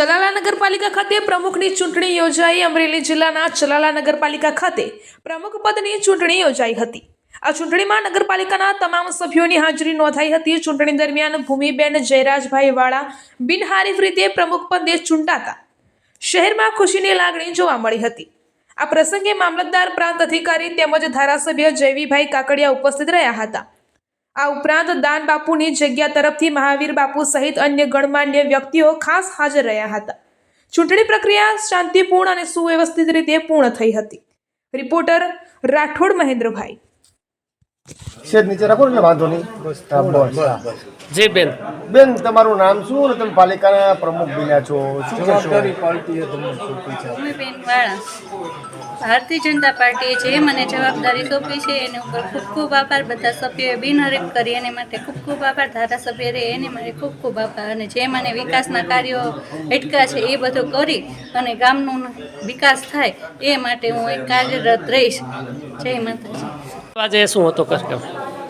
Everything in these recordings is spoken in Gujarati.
નગરપાલિકા ખાતે પ્રમુખની ચૂંટણી યોજાઈ. અમરેલી જિલ્લાના ચલાલા નગરપાલિકા ખાતે પ્રમુખ પદની ચૂંટણી યોજાઈ હતી. આ ચૂંટણીમાં નગરપાલિકાના તમામ સભ્યોની હાજરી નોંધાઈ હતી. ચૂંટણી દરમિયાન ભૂમિબેન જયરાજભાઈ વાળા બિનહારીફ રીતે પ્રમુખ પદે ચૂંટાતા શહેરમાં ખુશીની લાગણી જોવા મળી હતી. આ પ્રસંગે મામલતદાર પ્રાંત અધિકારી તેમજ ધારાસભ્ય જયવીભાઈ કાકડિયા ઉપસ્થિત રહ્યા હતા. આ ઉપરાંત દાન બાપુની જગ્યા તરફથી મહાવીર બાપુ સહિત અન્ય ગણમાન્ય વ્યક્તિઓ ખાસ હાજર રહ્યા હતા. ચૂંટણી પ્રક્રિયા શાંતિપૂર્ણ અને સુવ્યવસ્થિત રીતે પૂર્ણ થઈ હતી. રિપોર્ટર રાઠોડ મહેન્દ્રભાઈ. શેર નીચે રાખો ને એટલે વાંધો નહીં. જી બેન. બેન તમારું નામ શું અને તમે પાલિકાના પ્રમુખ બન્યા છો? શું કહેશો ભૂમિબેન વાળા. ભારતીય જનતા પાર્ટીએ જે મને જવાબદારી સોંપી છે એની ઉપર ખૂબ ખૂબ આભાર. બધા સભ્યોએ બિનહરીફ કરી એને માટે ખૂબ ખૂબ આભાર. ધારાસભ્ય રહે એને માટે ખૂબ ખૂબ આભાર. અને જે મને વિકાસના કાર્યો અટકા છે એ બધું કરી અને ગામનો વિકાસ થાય એ માટે હું એક કાર્યરત રહીશ. જય માતાજી. આજે શું હતો કાર્યક્રમ?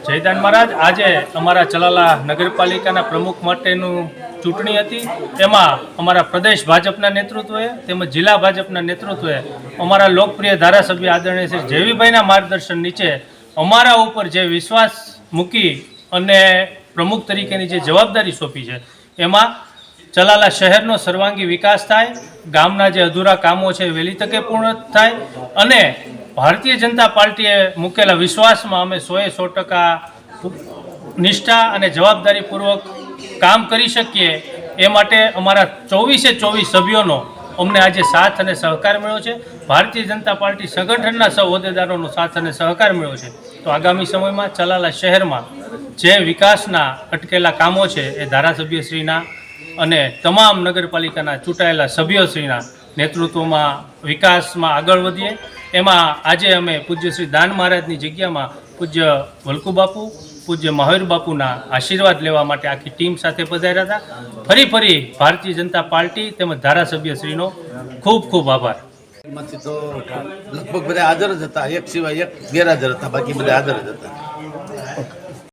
જયદાન મહારાજ, આજે અમારા ચલાલા નગરપાલિકાના પ્રમુખ માટેનું ચૂંટણી હતી. એમાં અમારા પ્રદેશ ભાજપના નેતૃત્વએ તેમજ જિલ્લા ભાજપના નેતૃત્વએ અમારા લોકપ્રિય ધારાસભ્ય આદરણીય શ્રી જેવીભાઈના માર્ગદર્શન નીચે અમારા ઉપર જે વિશ્વાસ મૂકી અને પ્રમુખ તરીકેની જે જવાબદારી સોંપી છે, એમાં ચલાલા શહેરનો સર્વાંગી વિકાસ થાય, ગામના જે અધૂરા કામો છે વહેલી તકે પૂર્ણ થાય અને ભારતીય જનતા પાર્ટીએ મૂકેલા વિશ્વાસમાં અમે સોએ સો ટકા નિષ્ઠા અને જવાબદારીપૂર્વક કામ કરી શકીએ. એ માટે અમારા ચોવીસે ચોવીસ સભ્યોનો અમને આજે સાથ અને સહકાર મળ્યો છે. ભારતીય જનતા પાર્ટી સંગઠનના સૌ હોદ્દેદારોનો સાથ અને સહકાર મળ્યો છે. તો આગામી સમયમાં ચલાલા શહેરમાં જે વિકાસના અટકેલા કામો છે એ ધારાસભ્યશ્રીના અને તમામ નગરપાલિકાના ચૂંટાયેલા સભ્યોશ્રીના નેતૃત્વમાં વિકાસમાં આગળ વધીએ. એમાં આજે અમે પૂજ્ય શ્રી દાન મહારાજની જગ્યામાં પૂજ્ય વલ્કુ બાપુ, પૂજ્ય મહાવીર બાપુના આશીર્વાદ લેવા માટે આખી ટીમ સાથે પધાર્યા હતા. ફરી ફરી ભારતીય જનતા પાર્ટી તેમજ ધારાસભ્યશ્રીનો ખૂબ ખૂબ આભાર. લગભગ બધા હાજર જ હતા. એક સિવાય એક ગેરહાજર હતા. બાકી બધા હાજર જ હતા.